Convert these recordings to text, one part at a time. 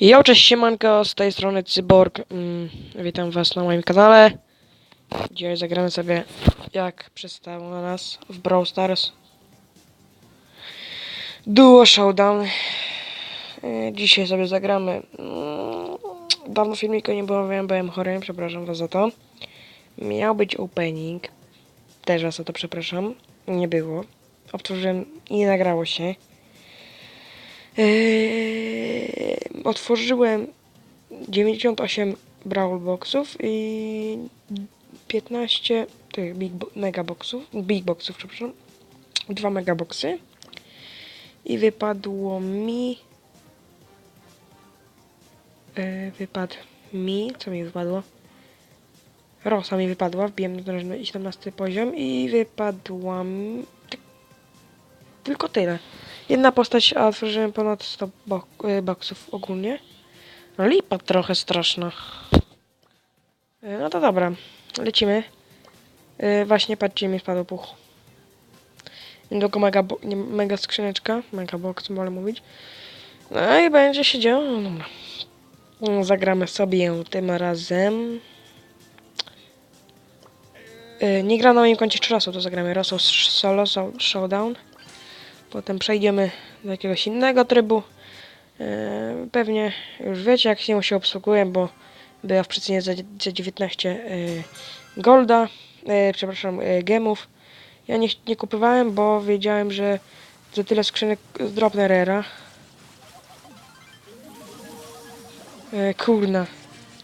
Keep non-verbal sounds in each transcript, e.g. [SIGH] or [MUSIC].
Jo, cześć siemanko, z tej strony Cyborg. Mm, witam was na moim kanale. Dzisiaj zagramy sobie, jak przystało na nas, w Brawl Stars. Duo Showdown. E, Dzisiaj sobie zagramy. Mm, Dawno filmiku nie było, wiem, byłem chory, przepraszam was za to. Miał być opening. Też was za to przepraszam. Nie było. Otworzyłem i nie nagrało się. Eee, otworzyłem 98 Brawl Boxów i 15 tych big bo- mega boxów, big boxów, przepraszam. Dwa mega boxy. I wypadło mi e, wypadł mi, co mi wypadło? Rosa mi wypadła, wbiłem na 17 poziom i wypadła mi tylko tyle. Jedna postać, a otworzyłem ponad 100 bo y, boksów ogólnie. No lipa trochę straszna. Y, No to dobra, lecimy. Y, Właśnie patrzcie, mi spadł puch. Niedługo mega, mega skrzyneczka, mega box, wolę mówić. No i będzie się działo, no dobra. Zagramy sobie tym razem. Nie gra na moim koncie trzy razy, to zagramy raz solo, so- showdown. Potem przejdziemy do jakiegoś innego trybu. E, Pewnie już wiecie, jak się się obsługuje, bo była w przecenie za, za 19 e, golda, e, przepraszam, gemów. Ja nie, nie kupowałem, bo wiedziałem, że za tyle skrzynek zdrobne rera. Kurna,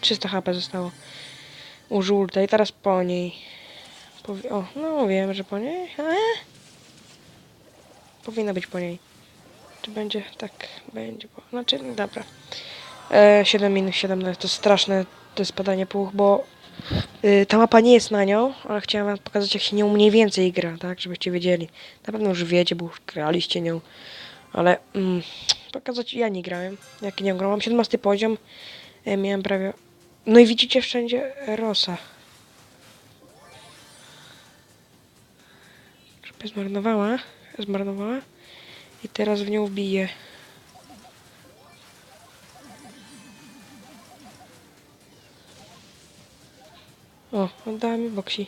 300 HP zostało u żółtej, teraz po niej. Powi- o, no wiem, że po niej. E? Powinna być po niej. Czy będzie? Tak, będzie. Po... Znaczy, dobra. E, 7 minus 7 to jest straszne to jest spadanie puch, bo y, ta mapa nie jest na nią, ale chciałem wam pokazać jak się nią mniej więcej gra, tak, żebyście wiedzieli. Na pewno już wiecie, bo już graliście nią, ale mm, pokazać ja nie grałem, jak nie grałem. Mam 17 poziom, e, miałem prawie... No i widzicie wszędzie Rosa. Żeby zmarnowała, zmarnowała. I teraz w nią wbiję. O, oddała mi boksi.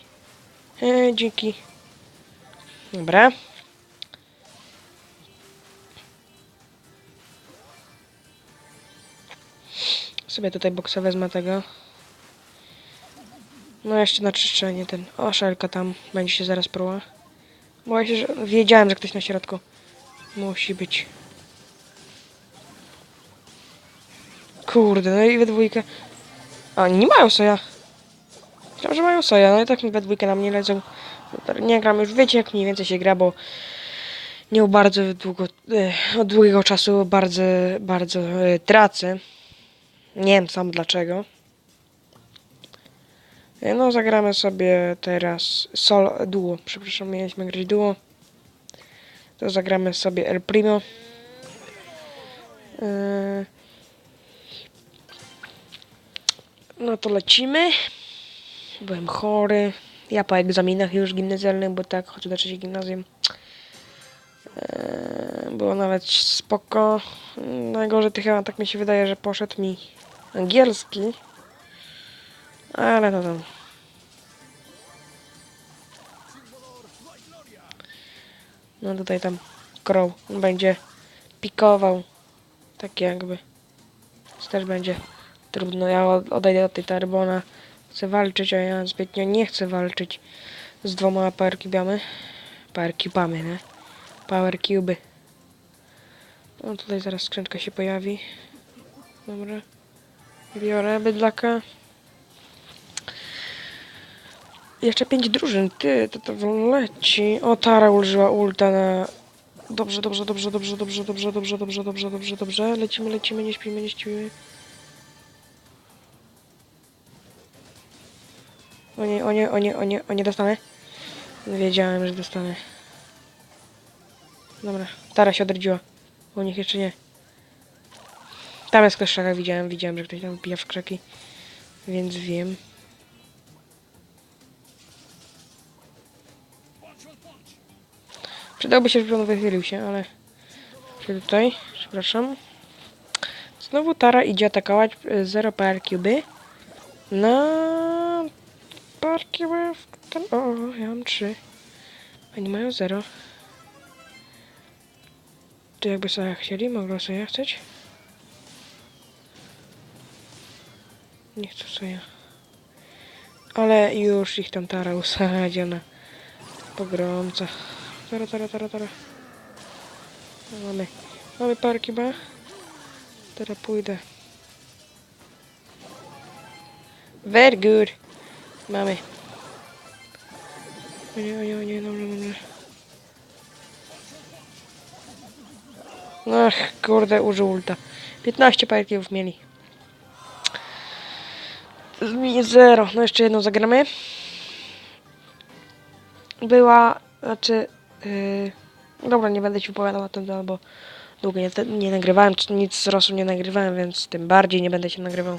E, dzięki. Dobra. Sobie tutaj boksa wezmę tego. No jeszcze na czyszczenie ten. O, szelka tam będzie się zaraz pruła. Bo ja się, że wiedziałem, że ktoś na środku musi być. Kurde, no i we dwójkę. A, oni nie mają soja. Myślałem, że mają soja, no i tak mi we dwójkę na mnie lecą. Nie gram, już wiecie jak mniej więcej się gra, bo nie bardzo długo, e, od długiego czasu bardzo, bardzo e, tracę. Nie wiem sam dlaczego. E, No zagramy sobie teraz solo, duo, przepraszam, mieliśmy grać duo. To zagramy sobie El Primo. Yy. No to lecimy. Byłem chory. Ja po egzaminach już gimnazjalnych, bo tak chodzę do trzeciej gimnazjum. Yy, Było nawet spoko. Najgorzej to chyba tak mi się wydaje, że poszedł mi angielski. Ale to tam. No tutaj tam Crow będzie pikował. Tak jakby. To też będzie trudno. Ja od- odejdę od tej Tarbona. Chcę walczyć, a ja zbytnio nie chcę walczyć z dwoma power cube'ami. Power cube'ami, nie? Power cube. No tutaj zaraz skrzynka się pojawi. Dobra. Biorę bydlaka. Jeszcze pięć drużyn, ty, to to leci. O, Tara użyła ulta na... Dobrze, dobrze, dobrze, dobrze, dobrze, dobrze, dobrze, dobrze, dobrze, dobrze, dobrze. Lecimy, lecimy, nie śpimy, nie śpimy. O nie, o nie, o nie, o nie, o nie dostanę. Wiedziałem, że dostanę. Dobra, Tara się odrodziła. U nich jeszcze nie. Tam jest w widziałem, widziałem, że ktoś tam wbija w krzaki. Więc wiem. Przydałby się, żeby on wychylił się, ale... Tutaj? Przepraszam. Znowu Tara idzie atakować 0 PR cuby. Na par cuby w ten... O, ja mam 3. Oni mają 0. To jakby sobie chcieli, mogą sobie chcieć. Nie chcę sobie. Ale już ich tam Tara usadziła na pogromca. Tara, tara, tara, tara. Mamy. Mamy parki, ba. Teraz pójdę. Very good. Mamy. O nie, o nie, o nie, dobra, dobra. Ach, kurde, użył ulta. 15 parkiów mieli. Zero. No jeszcze jedną zagramy. Była, znaczy... Yy, dobra, nie będę ci opowiadał o tym, no, bo długo nie, nie nagrywałem, nic z Rosu nie nagrywałem, więc tym bardziej nie będę się nagrywał,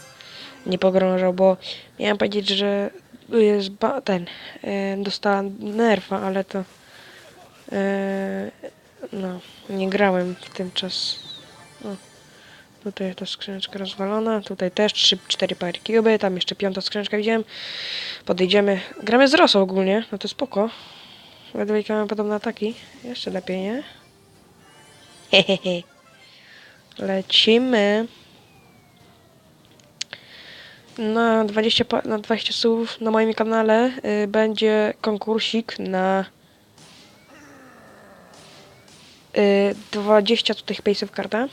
nie pogrążał, bo miałem powiedzieć, że jest ba- ten, yy, dostałem nerfa, ale to yy, no, nie grałem w tym czas. O, tutaj ta skrzyneczka rozwalona, tutaj też 3-4 pary cube, tam jeszcze piąta skrzyneczka widziałem. Podejdziemy, gramy z Rosą ogólnie, no to spoko. We dwójkę mamy podobne ataki, jeszcze lepiej, nie? Hehehe. [LAUGHS] Lecimy. Na 20, pa- na 20 słów na moim kanale y, będzie konkursik na y, 20 tutaj pace'ów karta.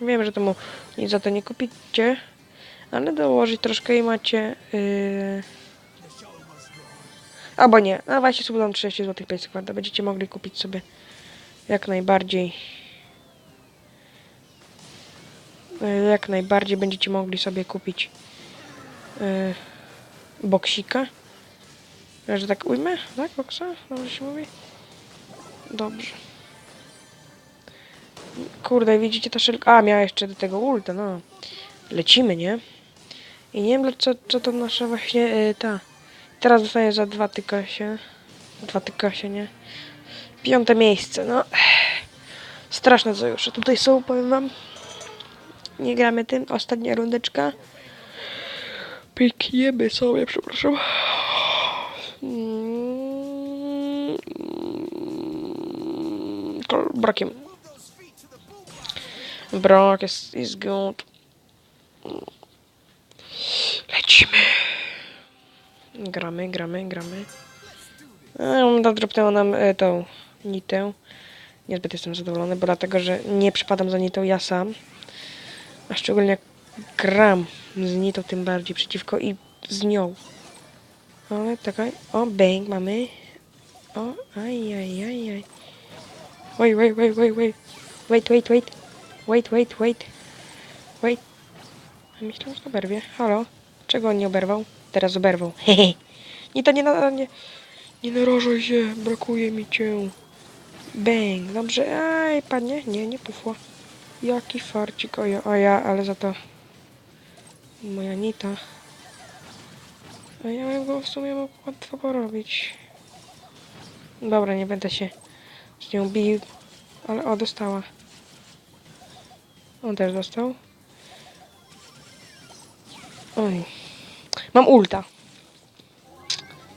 Wiem, że temu nic za to nie kupicie, ale dołożyć troszkę i macie... Y, albo nie, na 20 słów dam 30 zł pace'ów karta. Będziecie mogli kupić sobie jak najbardziej E, jak najbardziej będziecie mogli sobie kupić yy, boksika. Że tak ujmę? Tak, boksa? Dobrze się mówi? Dobrze. Kurde, widzicie ta szylka? A, miała jeszcze do tego ulta, no. Lecimy, nie? I nie wiem, co, co to nasza właśnie yy, ta. Teraz dostaję za dwa tykasie. Dwa tykasie, nie? Piąte miejsce, no. Straszne już. Tutaj są, powiem wam. Nie gramy tym. Ostatnia rundeczka. Pykniemy sobie, przepraszam. Mm, Brakiem. Brak jest, jest good. Lecimy. Gramy, gramy, gramy. A, dropnęło nam e, tą nitę. Niezbyt jestem zadowolony, bo dlatego, że nie przypadam za nitą ja sam. A szczególnie jak gram z Nitą tym bardziej przeciwko i z nią. Ale czekaj. O, bang mamy. O, aj, aj, aj, aj. Wait, wait, wait, wait, wait. Wait, wait, wait. Wait, wait, wait. Wait. Myślałem, że oberwie. Halo? Czego on nie oberwał? Teraz oberwał. [LAUGHS] Hehe. Nita, nie, na, nie, nie narażaj się. Brakuje mi cię. Bang. Dobrze. Aj, padnie. Nie, nie pufła. Jaki farcik, o ja, ale za to moja nita. A ja bym go w sumie mógł łatwo porobić. Dobra, nie będę się z nią bił, ale o, dostała. On też dostał. Oj. Mam ulta.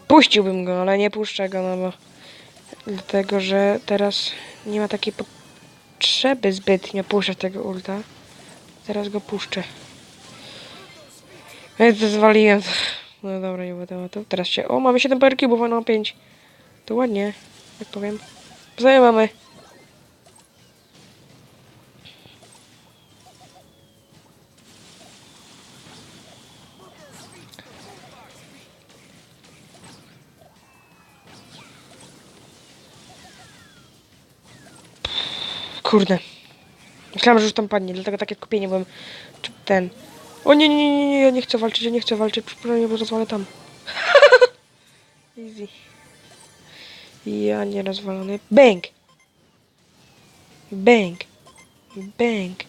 Puściłbym go, ale nie puszczę go, no bo... Dlatego, że teraz nie ma takiej potrzeby zbytnio puszczać tego ulta. Teraz go puszczę. Ej, to zwaliłem. No dobra, nie ma tematu. Teraz się... O, mamy 7 PR cubów, a no 5. To ładnie, jak powiem. Wzajem mamy. Kurde. Myślałem, że już tam padnie, dlatego takie kupienie byłem. Ten. O nie, nie, nie, nie, ja nie chcę walczyć, ja nie chcę walczyć. Przypomnę, bo rozwalę tam. [LAUGHS] Easy. Ja nie rozwalony. Bang! Bang! Bang!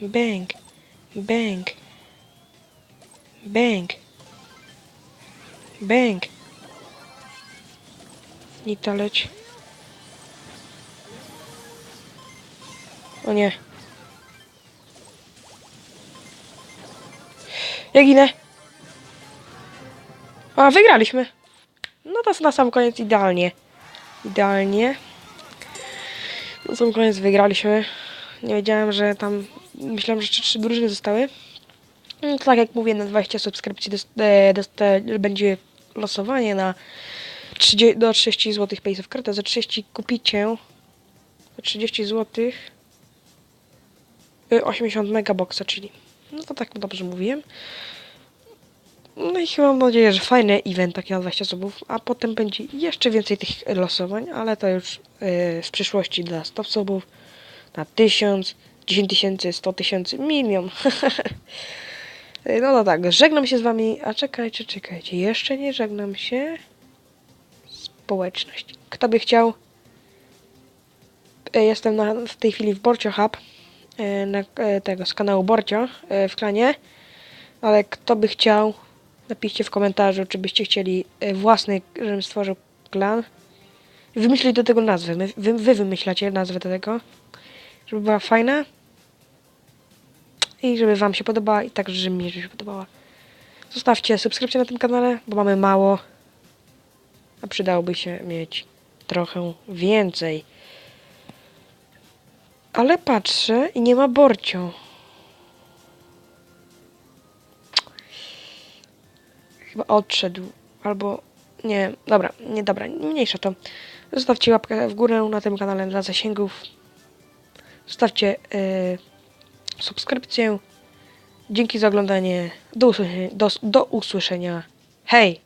Bang! Bang! Bang! Bang! Nita. O nie. Ja ginę. A, wygraliśmy. No to na sam koniec idealnie. Idealnie. Na sam koniec wygraliśmy. Nie wiedziałem, że tam... Myślałem, że trzy drużyny zostały. No, tak jak mówię, na 20 subskrypcji e, e, będzie losowanie na 30, do 30 zł Pace of Karta. Za 30 kupicie za 30 zł 80 megaboxa, czyli no to tak dobrze mówiłem. No i chyba mam nadzieję, że fajny event taki na 20 subów, a potem będzie jeszcze więcej tych losowań, ale to już yy, w przyszłości dla 100 subów, na 1000, 10 tysięcy, 100 tysięcy, milion. Yy, [LAUGHS] no to tak, żegnam się z wami, a czekajcie, czekajcie, jeszcze nie żegnam się. Społeczność. Kto by chciał? Yy, Jestem na, w tej chwili w Borcio Hub, na, yy, tego, z kanału Borcio yy, w klanie, ale kto by chciał, napiszcie w komentarzu, czy byście chcieli własny, żebym stworzył klan. Wymyślić do tego nazwę, My, wy, wy wymyślacie nazwę do tego, żeby była fajna i żeby wam się podobała i także, żeby mi się podobała. Zostawcie subskrypcję na tym kanale, bo mamy mało, a przydałoby się mieć trochę więcej. Ale patrzę i nie ma Borcio. Chyba odszedł. Albo... Nie, dobra, nie, dobra, mniejsza to. Zostawcie łapkę w górę na tym kanale dla zasięgów. Zostawcie yy, subskrypcję. Dzięki za oglądanie. Do usłyszenia. Do, do usłyszenia. Hej!